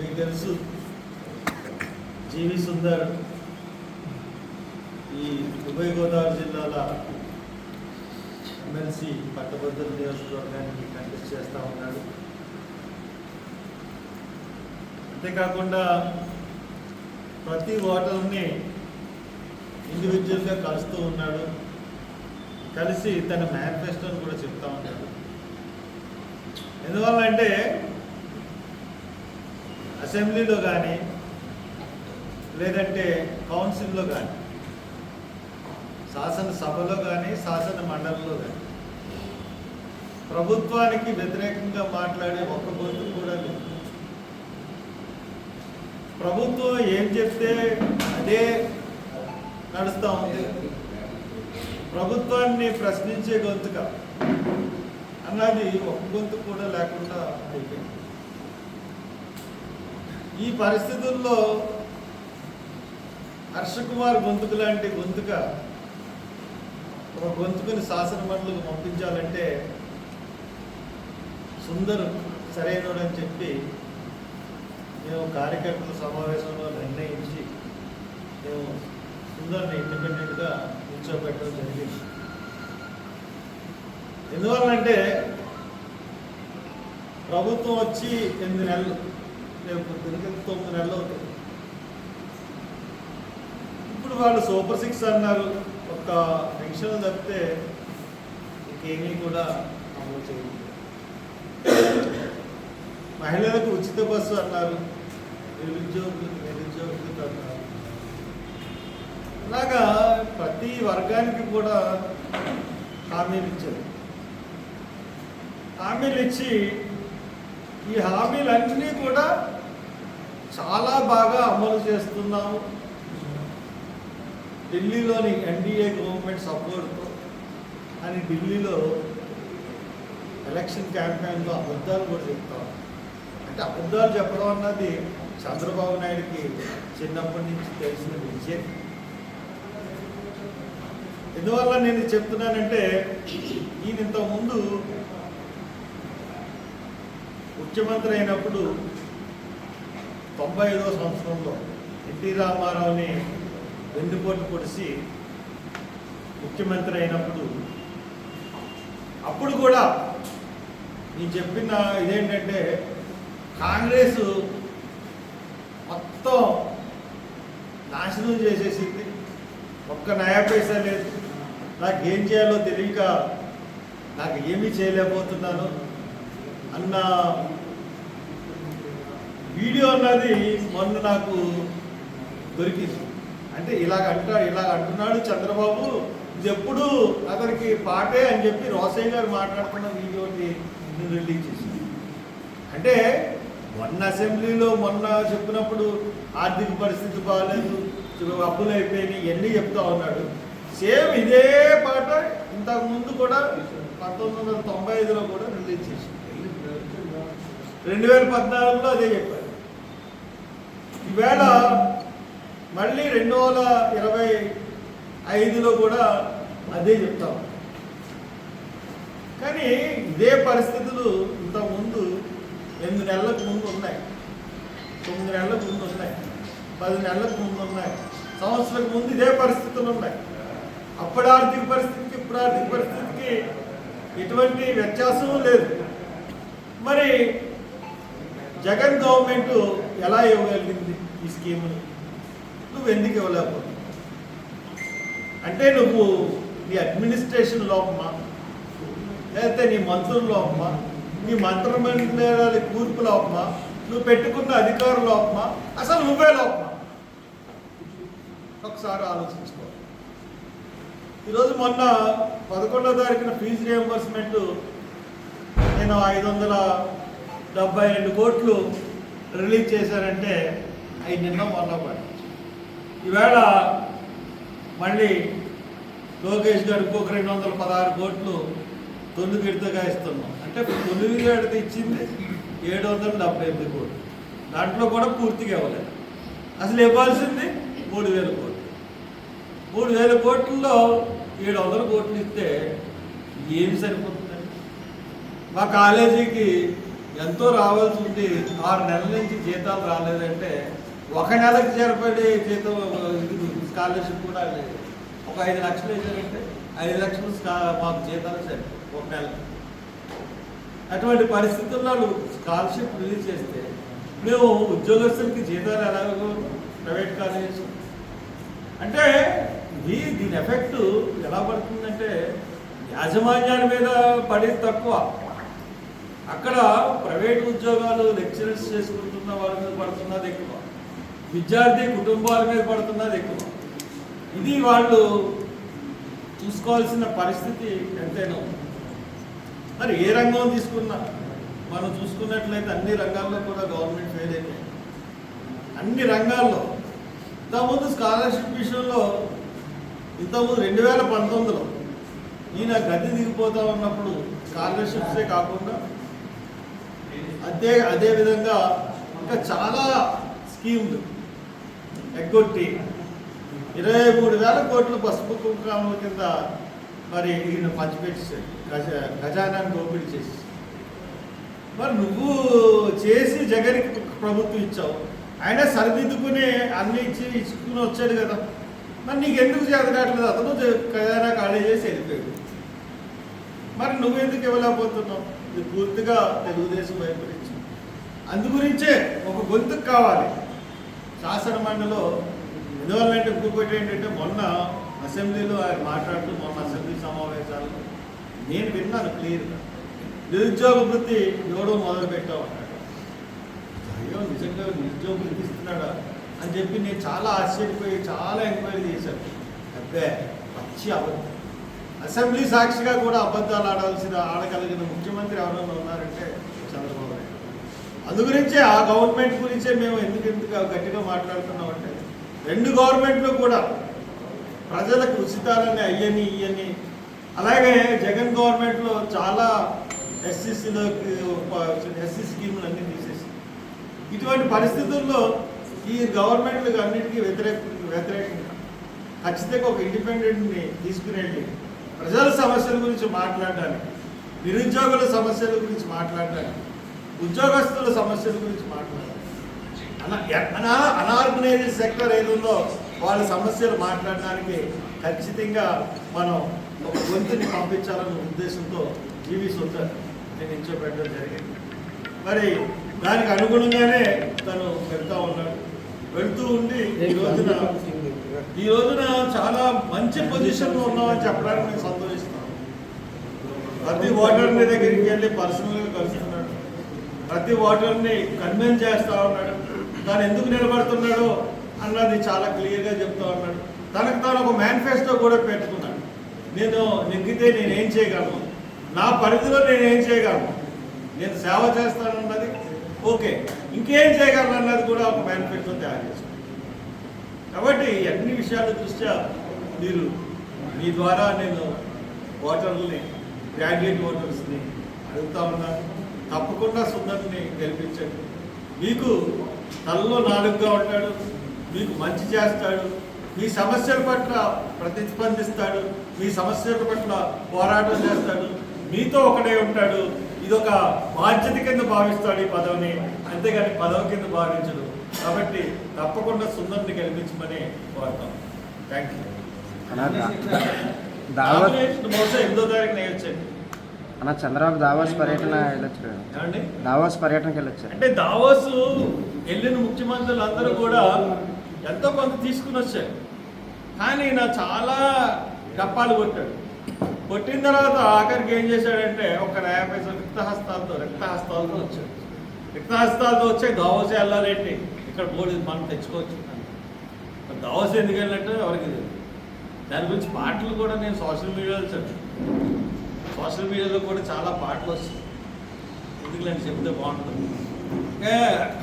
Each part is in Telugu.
మీకు తెలుసు. జీవి సుందర్ ఈ ఉభయ గోదావరి జిల్లాల ఎమ్మెల్సీ పట్టభద్రుల నియోజకవర్గానికి కంటెస్ట్ చేస్తూ ఉన్నాడు. అంతేకాకుండా ప్రతి ఓటర్ని ఇండివిజువల్గా కలుస్తూ ఉన్నాడు. కలిసి తన మేనిఫెస్టోని కూడా చెప్తా ఉన్నాడు. ఎందువల్ల అంటే అసెంబ్లీలో కానీ లేదంటే కౌన్సిల్లో కానీ శాసనసభలో కానీ శాసన మండలిలో కానీ ప్రభుత్వానికి వ్యతిరేకంగా మాట్లాడే ఒక్క గొంతు కూడా లేదు. ప్రభుత్వం ఏం చెప్తే అదే నడుస్తూ ఉంది. ప్రభుత్వాన్ని ప్రశ్నించే గొంతుక అన్నది ఒక గొంతు కూడా లేకుండా అయిపోయింది. ఈ పరిస్థితుల్లో హర్షకుమార్ గొంతుకు లాంటి గొంతుక ఒక గొంతుకుని శాసనమండలికి పంపించాలంటే సుందరు సరైనడని చెప్పి మేము కార్యకర్తల సమావేశంలో నిర్ణయించి మేము సుందర్ని ఇండిపెండెంట్గా నిల్చోబెట్టడం జరిగింది. ఎందువల్లంటే ప్రభుత్వం వచ్చి ఎనిమిది నెలలు రేపు తిరిగి తొమ్మిది నెలలు అవుతుంది? ఇప్పుడు వాళ్ళు సూపర్ సిక్స్ అన్నారు. ఒక పెన్షన్ తప్పితే ఇంకేమీ కూడా అమలు చేయలేదు. మహిళలకు ఉచిత బస్సు అన్నారు. నిరుద్యోగులకు నిరుద్యోగులకు అన్నారు. అలాగా ప్రతి వర్గానికి కూడా హామీలు ఇచ్చారు. హామీలు ఇచ్చి ఈ హామీలన్నీ కూడా చాలా బాగా అమలు చేస్తున్నాము. ఢిల్లీలోని ఎన్డీఏ గవర్నమెంట్ సపోర్ట్తో అని ఢిల్లీలో ఎలక్షన్ క్యాంపెయిన్లో అబద్ధాలు కూడా చెప్తాం అంటే అబద్ధాలు చెప్పడం అన్నది చంద్రబాబు నాయుడుకి చిన్నప్పటి నుంచి తెలిసిన విషయం ఎందువల్ల నేను చెప్తున్నానంటే ఈయన ఇంతకుముందు ముఖ్యమంత్రి అయినప్పుడు తొంభై ఐదో సంవత్సరంలో ఎన్టీ రామారావుని వెన్నుపోటు పొడిచి ముఖ్యమంత్రి అయినప్పుడు అప్పుడు కూడా నేను చెప్పిన ఇదేంటంటే కాంగ్రెస్ మొత్తం నాశనం చేసేసింది. ఒక్క నయా పైసా లేదు. నాకు ఏం చేయాలో తెలియక నాకు ఏమీ చేయలేకపోతున్నాను అన్న వీడియో అన్నది మొన్న నాకు దొరికింది. అంటే ఇలాగ అంటా ఇలాగ అంటున్నాడు చంద్రబాబు. ఎప్పుడు అతనికి పాటే అని చెప్పి రోసయ్య గారు మాట్లాడుతున్న వీడియోని నేను రిలీజ్ చేసింది. అంటే మొన్న అసెంబ్లీలో మొన్న చెప్పినప్పుడు ఆర్థిక పరిస్థితి బాగాలేదు అప్పులు అయిపోయినాయి ఇవన్నీ చెప్తా ఉన్నాడు. సేమ్ ఇదే పాట ఇంతకు ముందు కూడా పంతొమ్మిది వందల తొంభై ఐదులో కూడా రిలీజ్ చేసింది. రెండు వేల పద్నాలుగులో అదే చెప్పారు. ఈవేళ మళ్ళీ రెండు వేల ఇరవై ఐదులో కూడా అదే చెప్తాం కానీ ఇదే పరిస్థితులు ఇంతకుముందు ఎనిమిది నెలలకు ముందు ఉన్నాయి. తొమ్మిది నెలలకు ముందు ఉన్నాయి. పది నెలలకు ముందు ఉన్నాయి. సంవత్సరాలకు ముందు ఇదే పరిస్థితులు ఉన్నాయి. అప్పటి ఆర్థిక పరిస్థితికి ఇప్పుడు ఆర్థిక పరిస్థితికి ఎటువంటి వ్యత్యాసం లేదు. మరి జగన్ గవర్నమెంట్ ఎలా ఇవ్వగలిగింది ఈ స్కీముని? నువ్వు ఎందుకు ఇవ్వలేకపోతున్నావు? అంటే నువ్వు నీ అడ్మినిస్ట్రేషన్ లోపమా లేకపోతే నీ మంత్రుల లోపమా నీ మంత్రమండలి కూర్పు లోపమా నువ్వు పెట్టుకున్న అధికార లోపమా అసలు నువ్వే లోపమా ఒకసారి ఆలోచించుకో. ఈరోజు మొన్న పదకొండో తారీఖున ఫీజు రియంబర్స్మెంట్ నేను ఐదు వందల డెబ్బై రెండు కోట్లు రిలీజ్ చేశారంటే అవి నిన్న మొన్న పడి ఈవేళ మళ్ళీ లోకేష్ గారు ఇంకొక రెండు వందల పదహారు కోట్లు తొలి విడతగా ఇస్తున్నాం. అంటే తొలి విడత ఇచ్చింది ఏడు వందల డెబ్బై ఎనిమిది కోట్లు. దాంట్లో కూడా పూర్తిగా ఇవ్వలేదు. అసలు ఇవ్వాల్సింది మూడు వేల కోట్లు. మూడు వేల కోట్లలో ఏడు వందల కోట్లు ఇస్తే ఏమి సరిపోతుందండి? మా కాలేజీకి ఎంతో రావాల్సి ఉంది ఆరు నెలల నుంచి జీతాలు రాలేదంటే ఒక నెలకు సరిపడే జీతం స్కాలర్షిప్ కూడా లేదు. ఒక ఐదు లక్షలు వేసారంటే ఐదు లక్షలు స్కా- మాకు జీతాలు సరి ఒక నెల. అటువంటి పరిస్థితుల్లో స్కాలర్షిప్ రిలీజ్ చేస్తే మేము ఉద్యోగస్తులకి జీతాలు ఎలాగో ప్రైవేట్ కాలేజెస్ అంటే ఇది దీని ఎఫెక్ట్ ఎలా పడుతుందంటే యాజమాన్యాల మీద పడేది తక్కువ. అక్కడ ప్రైవేట్ ఉద్యోగాలు లెక్చరర్స్ చేసుకుంటున్న వాళ్ళ మీద పడుతున్నది ఎక్కువ. విద్యార్థి కుటుంబాల మీద పడుతున్నది ఎక్కువ. ఇది వాళ్ళు చూసుకోవాల్సిన పరిస్థితి ఎంతైనా ఉంది. మరి ఏ రంగం తీసుకున్నా మనం చూసుకున్నట్లయితే అన్ని రంగాల్లో కూడా గవర్నమెంట్ ఫెయిల్ అయిపోయింది. అన్ని రంగాల్లో ఇంతకుముందు స్కాలర్షిప్ విషయంలో ఇంతకుముందు రెండు వేల పంతొమ్మిదిలో ఈయన గది దిగిపోతా ఉన్నప్పుడు స్కాలర్షిప్సే కాకుండా అదే అదే విధంగా ఇంకా చాలా స్కీములు ఎగ్గొట్టి ఇరవై మూడు వేల కోట్ల పసుపు కుంకాముల కింద మరి ఈయన పంచిపెట్టేసాడు గజ ఖజానాన్ని దోపిడీ చేసి మరి నువ్వు చేసి జగన్కి ప్రభుత్వం ఇచ్చావు. ఆయన సరిదిద్దుకుని అన్ని ఇచ్చి ఇచ్చుకుని వచ్చాడు కదా. మరి నీకు ఎందుకు చేతకావట్లేదు అతను ఖజానా ఖాళీ చేసి వెళ్ళిపోయాడు. మరి నువ్వెందుకు ఇవ్వలేకపోతున్నావు? ఇది పూర్తిగా తెలుగుదేశం వైపరీత్యం అందుగురించే ఒక గొంతుకు కావాలి. శాసన మండలో ఎందువల్లంటే ఇంకొకటి ఏంటంటే మొన్న అసెంబ్లీలో ఆయన మాట్లాడుతూ మొన్న అసెంబ్లీ సమావేశాల్లో నేను విన్నాను క్లియర్గా. నిరుద్యోగ వృత్తి ఎవడో మొదలు పెట్టావు అన్నాడు. అయ్యో నిజంగా నిరుద్యోగ వృత్తి ఇస్తున్నాడా అని చెప్పి నేను చాలా ఆశ్చర్యపోయి చాలా ఎంక్వైరీ చేశాను. అబ్బే పచ్చి అబద్ధం. అసెంబ్లీ సాక్షిగా కూడా అబద్ధాలు ఆడాల్సిన ఆడగలిగిన ముఖ్యమంత్రి ఎవరైనా ఉన్నారంటే చంద్రబాబు నాయుడు. అందుగురించే ఆ గవర్నమెంట్ గురించే మేము ఎందుకు ఎందుకు గట్టిగా మాట్లాడుతున్నామంటే రెండు గవర్నమెంట్లు కూడా ప్రజలకు ఉచితాలని అయ్యని ఇయ్యని అలాగే జగన్ గవర్నమెంట్లో చాలా ఎస్సీసీలోకి ఎస్సీ స్కీములు అన్నీ తీసేసి ఇటువంటి పరిస్థితుల్లో ఈ గవర్నమెంట్లకు అన్నిటికీ వ్యతిరేక వ్యతిరేకంగా ఖచ్చితంగా ఒక ఇండిపెండెంట్ని తీసుకునేళ్ళి ప్రజల సమస్యల గురించి మాట్లాడడానికి నిరుద్యోగుల సమస్యల గురించి మాట్లాడడానికి ఉద్యోగస్తుల సమస్యల గురించి మాట్లాడాలి అన అనా అనార్గనైజ్డ్ సెక్టర్ ఏదుందో వాళ్ళ సమస్యలు మాట్లాడడానికి ఖచ్చితంగా మనం ఒక గొంతుని పంపించాలన్న ఉద్దేశంతో జీవి నేను నిల్చోబెట్టడం జరిగింది. మరి దానికి అనుగుణంగానే తను వెళ్తూ ఉన్నాడు. వెళ్తూ ఉండి ఈ రోజున ఈ రోజున చాలా మంచి పొజిషన్లో ఉన్నామని చెప్పడానికి నేను సంతోషిస్తున్నాను. ప్రతి ఓటర్ని దగ్గరికి వెళ్ళి పర్సనల్గా కలుస్తున్నాడు. ప్రతి ఓటర్ని కన్విన్స్ చేస్తా ఉన్నాడు. తాను ఎందుకు నిలబడుతున్నాడో అన్నది చాలా క్లియర్గా చెప్తా ఉన్నాడు. తనకు తాను ఒక మేనిఫెస్టో కూడా పెట్టుకున్నాడు. నేను నెగ్గితే నేను ఏం చేయగలను? నా పరిధిలో నేను ఏం చేయగలను? నేను సేవ చేస్తానన్నది? ఓకే. ఇంకేం చేయగలను అన్నది కూడా ఒక మేనిఫెస్టో తయారు చేసుకున్నాను కాబట్టి అన్ని విషయాల దృష్ట్యా మీరు మీ ద్వారా నేను ఓటర్లని గ్రాడ్యుయేట్ ఓటర్స్ని అడుగుతా ఉన్నాను తప్పకుండా సుందర్ని గెలిపించండి. మీకు తలలో నాలుగుగా ఉంటాడు మీకు మంచి చేస్తాడు మీ సమస్యల పట్ల ప్రతిస్పందిస్తాడు మీ సమస్యల పట్ల పోరాటం చేస్తాడు మీతో ఒకడే ఉంటాడు. ఇదొక బాధ్యత కింద భావిస్తాడు ఈ పదవిని. అంతేగాని పదవి కింద భావించడు. కాబట్టి తప్పకుండా సుందర్ని గెలిపించమని కోరుతాం. థ్యాంక్ యూ బహుశా ఎనిమిదో అన్న చంద్రబాబు దావోస్ పర్యటన వెళ్ళొచ్చు దావోస్ పర్యటనకి అంటే దావోస్ వెళ్ళిన ముఖ్యమంత్రులు అందరూ కూడా ఎంతో కొంత తీసుకుని వచ్చారు. కానీ నా చాలా డప్పాలు కొట్టాడు. కొట్టిన తర్వాత ఆఖరికి ఏం చేశాడంటే ఒక యాభై పైసలు రిక్తహస్తాలతో రిక్తహస్తాలతో వచ్చాడు. రిక్తహస్తాలతో వచ్చే దావోస్ వెళ్ళాలేంటి ఇక్కడ బోర్డు మనం తెచ్చుకోవచ్చు మరి దావోస్ ఎందుకు వెళ్ళినట్టు ఎవరికి తెలియదు. దాని గురించి పాటలు కూడా నేను సోషల్ మీడియాలో చదివాను సోషల్ మీడియాలో కూడా చాలా పాటలు వస్తాయి. ఎందుకులేండి చెప్తే బాగుంటుంది.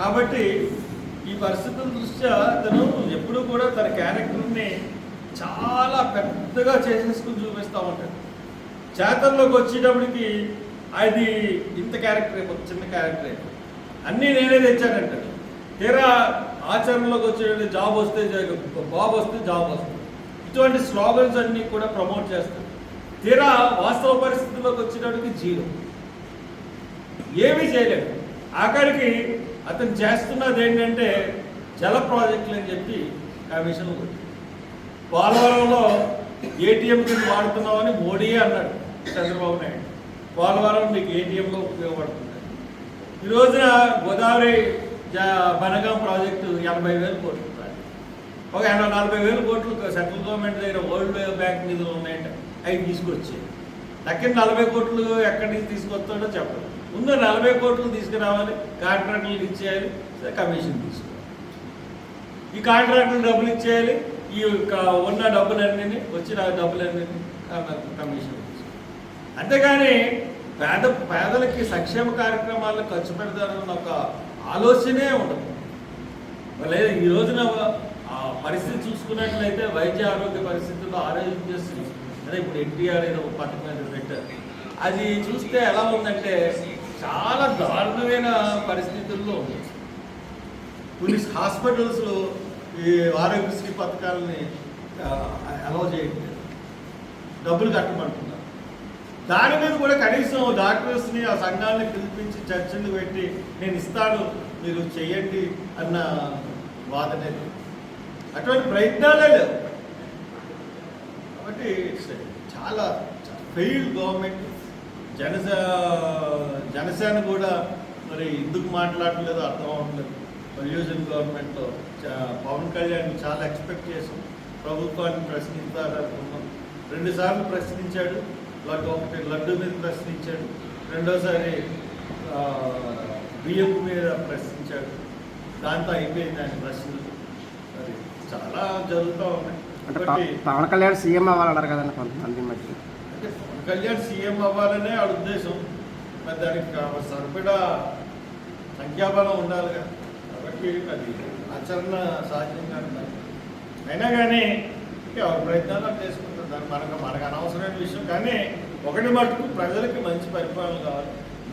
కాబట్టి ఈ పరిస్థితుల దృష్ట్యా తను ఎప్పుడూ కూడా తన క్యారెక్టర్ని చాలా పెద్దగా చేసేసుకుని చూపిస్తూ ఉంటాడు. చేతల్లోకి వచ్చేటప్పటికి అది ఇంత క్యారెక్టర్ చిన్న క్యారెక్టర్. అన్నీ నేనే తెచ్చానంటాడు. తీరా ఆచరణలోకి వచ్చే జాబ్ వస్తే బాబు వస్తే జాబ్ వస్తుంది. ఇటువంటి స్లోగన్స్ అన్నీ కూడా ప్రమోట్ చేస్తారు తీరా వాస్తవ పరిస్థితుల్లోకి వచ్చేటప్పటికి జీరో. ఏమీ చేయలేదు. ఆఖరికి అతను చేస్తున్నది ఏంటంటే జల ప్రాజెక్టులు అని చెప్పి కమిషన్ పోలవరంలో ఏటీఎం కింద వాడుతున్నామని మోడీయే అన్నాడు చంద్రబాబు నాయుడు. పోలవరం మీకు ఏటీఎంలో ఉపయోగపడుతుంది. ఈ రోజున గోదావరి బనగాం ప్రాజెక్టు ఎనభై వేలు కోట్లు ఒక ఎనభై నలభై వేలు కోట్లు సెంట్రల్ గవర్నమెంట్ దగ్గర వరల్డ్ బ్యాంక్ నిధులు ఉన్నాయంటే అవి తీసుకొచ్చాయి. దక్కిన నలభై కోట్లు ఎక్కడి నుంచి తీసుకొస్తాడో చెప్పదు ముందు నలభై కోట్లు తీసుకురావాలి కాంట్రాక్టులు ఇచ్చేయాలి కమిషన్ తీసుకోవాలి. ఈ కాంట్రాక్టులు డబ్బులు ఇచ్చేయాలి ఈ ఉన్న డబ్బులన్నీ వచ్చిన డబ్బులన్నీ కమిషన్ తీసుకోవాలి. అంతేగాని పేద పేదలకి సంక్షేమ కార్యక్రమాలను ఖర్చు పెడతారన్న ఒక ఆలోచనే ఉండదు. లేదా ఈ రోజున ఆ పరిస్థితి చూసుకున్నట్లయితే వైద్య ఆరోగ్య పరిస్థితుల్లో ఆరోగ్యశ్రీ అదే ఇప్పుడు ఎన్టీఆర్ అయిన ఒక పథకం అనేది పెట్టారు. అది చూస్తే ఎలా ఉందంటే చాలా దారుణమైన పరిస్థితుల్లో ఉంది. పోలీస్ హాస్పిటల్స్లో ఈ ఆరోగ్యశ్రీ పథకాలని అలౌ చేయట్లేదు. డబ్బులు కట్టమంటున్నారు. దాని మీద కూడా కనీసం డాక్టర్స్ని ఆ సంఘాన్ని పిలిపించి చర్చలు పెట్టి నేను ఇస్తాను మీరు చెయ్యండి అన్న వాదనే అటువంటి ప్రయత్నాలే లేవు. కాబట్టి చాలా ఫెయిల్డ్ గవర్నమెంట్. జనసే జనసేన కూడా మరి ఎందుకు మాట్లాడలేదు అర్థం అవ్వట్లేదు. పొల్యూషన్ గవర్నమెంట్లో చా- పవన్ కళ్యాణ్ చాలా ఎక్స్పెక్ట్ చేసాం ప్రభుత్వాన్ని ప్రశ్నిస్తారనుకున్నాం రెండుసార్లు ప్రశ్నించాడు. లడ్డు ఒకటి లడ్డు మీద ప్రశ్నించాడు. రెండోసారి ఆ, బియ్యం మీద ప్రశ్నించాడు. దాంతో అయిపోయింది ఆయన ప్రశ్నలు. మరి చాలా జరుగుతూ ఉన్నాయి. కాబట్టి పవన్ కళ్యాణ్ సీఎం అవ్వాలన్నారు కదండి కొంతమంది మధ్య. అంటే పవన్ కళ్యాణ్ సీఎం అవ్వాలనే ఆడ ఉద్దేశం. మరి దానికి సరిపడా సంఖ్యాబలం ఉండాలి కదా. కాబట్టి అది ఆచరణ సాధ్యంగా ఉండాలి అయినా కానీ ఎవరి ప్రయత్నాలు చేసుకుంటారు దాన్ని మనకు మనకు అనవసరమైన విషయం. కానీ ఒకటి మటుకు ప్రజలకి మంచి పరిపాలన కావాలి.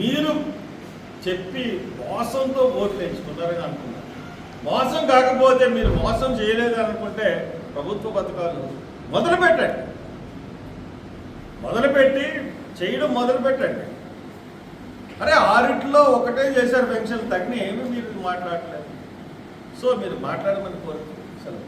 మీరు చెప్పి మోసంతో ఓట్లు ఎంచుకున్నారని అనుకున్నారు మోసం కాకపోతే మీరు మోసం చేయలేదు అనుకుంటే ప్రభుత్వ పథకాలు మొదలు పెట్టండి. మొదలుపెట్టి చేయడం మొదలు పెట్టండి. అరే ఆరిట్లో ఒకటే చేశారు పెన్షన్ తగిన ఏమి మీరు మాట్లాడలేదు. సో మీరు మాట్లాడమని కోరుతూ సెలవు